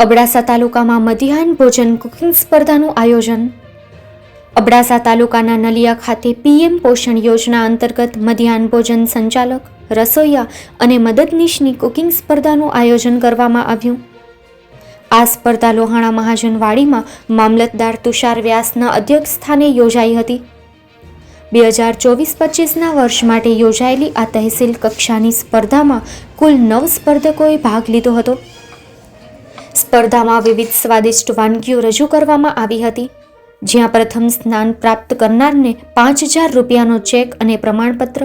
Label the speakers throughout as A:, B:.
A: અબડાસા તાલુકામાં મધ્યાહન ભોજન કુકિંગ સ્પર્ધાનું આયોજન. અબડાસા તાલુકાના નલિયા ખાતે પીએમ પોષણ યોજના અંતર્ગત મધ્યાહન ભોજન સંચાલક, રસોઈયા અને મદદનીશની કુકિંગ સ્પર્ધાનું આયોજન કરવામાં આવ્યું. આ સ્પર્ધા લોહાણા મહાજનવાડીમાં મામલતદાર તુષાર વ્યાસના અધ્યક્ષ સ્થાને યોજાઈ હતી. બે હજાર ચોવીસ પચીસના વર્ષ માટે યોજાયેલી આ તહેસીલ કક્ષાની સ્પર્ધામાં કુલ નવ સ્પર્ધકોએ ભાગ લીધો હતો. સ્પર્ધામાં વિવિધ સ્વાદિષ્ટ વાનગીઓ રજૂ કરવામાં આવી હતી, જ્યાં પ્રથમ સ્નાન પ્રાપ્ત કરનારને પાંચ હજાર રૂપિયાનો ચેક અને પ્રમાણપત્ર,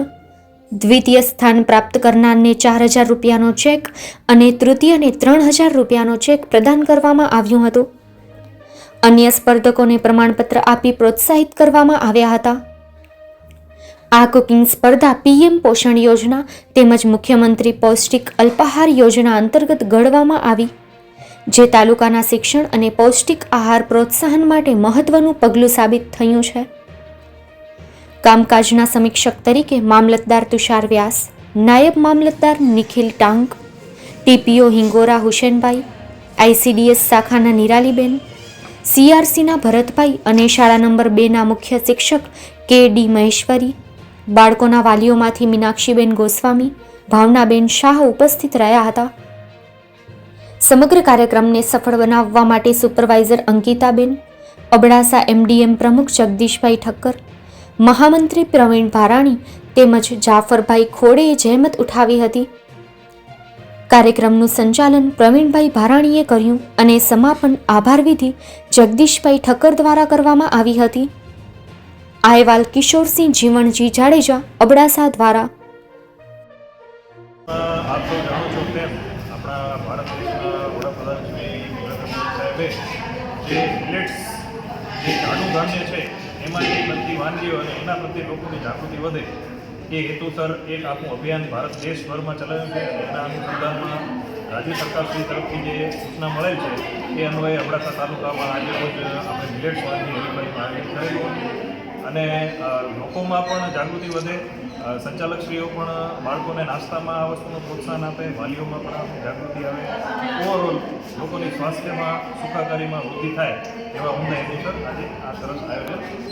A: દ્વિતીય સ્થાન પ્રાપ્ત કરનારને ચાર હજાર રૂપિયાનો ચેક અને તૃતીયને ત્રણ હજાર રૂપિયાનો ચેક પ્રદાન કરવામાં આવ્યું હતું. અન્ય સ્પર્ધકોને પ્રમાણપત્ર આપી પ્રોત્સાહિત કરવામાં આવ્યા હતા. આ કુકિંગ સ્પર્ધા પીએમ પોષણ યોજના તેમજ મુખ્યમંત્રી પૌષ્ટિક અલ્પાહાર યોજના અંતર્ગત ઘડવામાં આવી. જે તાલુકાના શિક્ષણ અને પૌષ્ટિક આહાર પ્રોત્સાહન માટે મહત્વનું પગલું સાબિત થયું છે. કામકાજના સમીક્ષક તરીકે મામલતદાર તુષાર વ્યાસ, નાયબ મામલતદાર નિખિલ ટાંક, ટીપીઓ હિંગોરા હુસેનભાઈ, આઈસીડીએસ શાખાના નિરાલીબેન, સીઆરસીના ભરતભાઈ અને શાળા નંબર બેના મુખ્ય શિક્ષક કે ડી મહેશ્વરી, બાળકોના વાલીઓમાંથી મીનાક્ષીબેન ગોસ્વામી, ભાવનાબેન શાહ ઉપસ્થિત રહ્યા હતા. સમગ્ર કાર્યક્રમને સફળ બનાવવા માટે સુપરવાઇઝર અંકિતાબેન, અબડાસા એમડીએમ પ્રમુખ જગદીશભાઈ ઠક્કર, મહામંત્રી પ્રવીણ ભારાણી તેમજ જાફરભાઈ ખોડેએ જહેમત ઉઠાવી હતી. કાર્યક્રમનું સંચાલન પ્રવીણભાઈ ભારાણીએ કર્યું અને સમાપન આભાર વિધિ જગદીશભાઈ ઠક્કર દ્વારા કરવામાં આવી હતી. આ અહેવાલ કિશોરસિંહ જીવણજી જાડેજા, અબડાસા દ્વારા
B: વાનગીઓ અને એના પ્રત્યે લોકોની જાગૃતિ વધે. એ હેતુસર એક આખું અભિયાન ભારત દેશભરમાં ચલાવ્યું છે એના અનુસંધાનમાં રાજ્ય સરકારશ્રી તરફથી જે સૂચના મળેલ છે, એ અન્વયે અબડાસા તાલુકામાં આજે રોજ આપણે મિલેટ્સ વાનગી હેલ્પલાઈન આયોજિત કરેલું અને લોકોમાં પણ જાગૃતિ વધે. સંચાલકશ્રીઓ પણ બાળકોને નાસ્તામાં આ વસ્તુનું પ્રોત્સાહન આપે. વાલીઓમાં પણ જાગૃતિ આવે. ઓવરઓલ લોકોની સ્વાસ્થ્યમાં સુખાકારીમાં વૃદ્ધિ થાય એવા ઉમદા હેતુસર આજે આ સરસ આયોજન